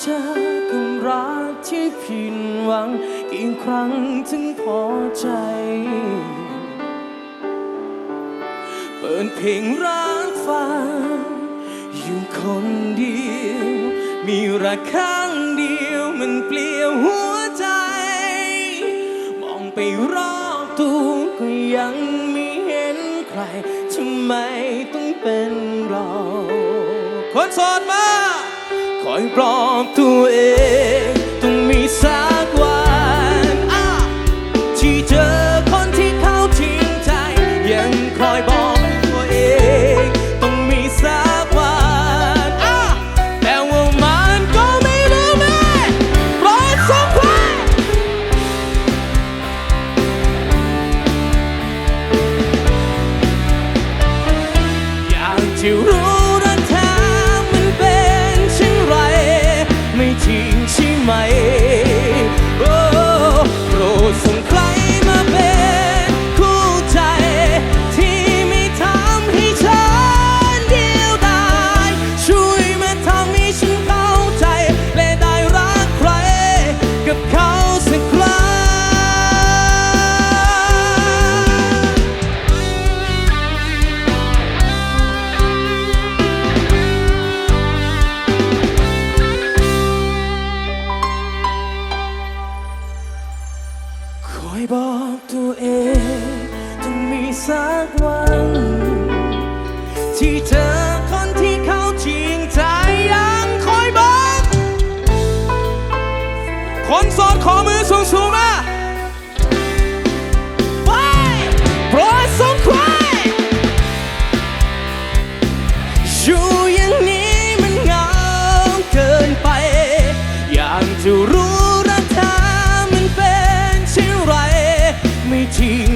เจอกับรักที่ผิดหวัง กี่ครั้งถึงพอใจ เปิดเพลงรักฟังอยู่คนเดียว มีรักข้างเดียวมันเปลี่ยวหัวใจ มองไปรอบตัวก็ยังไม่เห็นใครทำไมต้องเป็นเรา คนโสดมา คอยปลอบตัวเองต้อง อยบอกตัวเองต้องมีสักวัน ที่เจอคนที่เขาจริงใจยังคอยบอก คนโสดขอมือสูงสูงๆม 19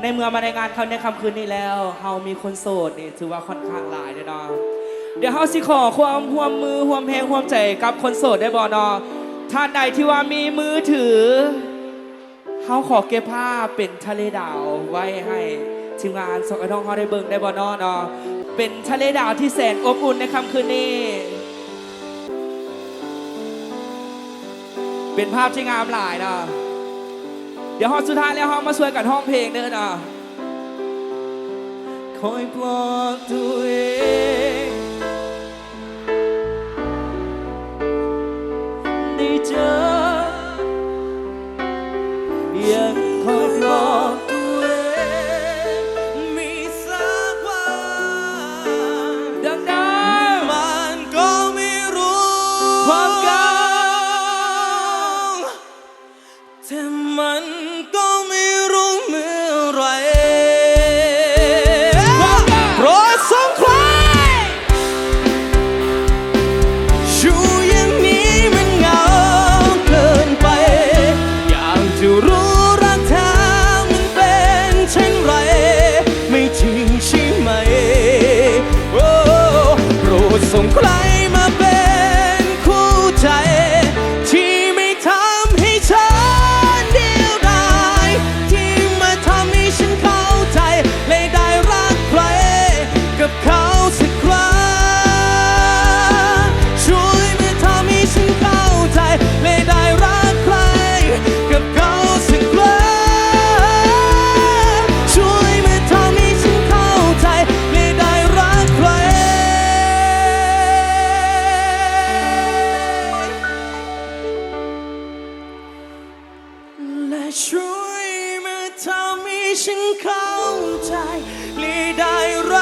ในเมื่อมาในงานเขาในค่ำคืนนี้แล้วเฮามีคนโสดนี่ถือว่าค่อนข้างหลายเด้อเนาะเดี๋ยวเฮาสิขอความห่วมมือห่วมแพงห่วมใจกับคนโสดได้บ่เนาะท่านใดที่ว่ามีมือถือเฮาขอเก็บภาพเป็นทะเลดาวไว้ให้ทีมงานสองไอ้น้องเฮาได้เบิ่งได้บ่เนาะเนาะเป็นทะเลดาวที่แสนอบอุ่นในค่ำคืนนี้เป็นภาพที่งามหลายเนาะ ดี๋ยวห้องสุดท้ายแล้วห้องมาช่วยกันห้องเพลงเด้อนะคอยปลอบตัวเองได้เจอยังคอยปลอบ ส่งใคร ช่วยมาทำให้ฉันเข้าใจและได้รั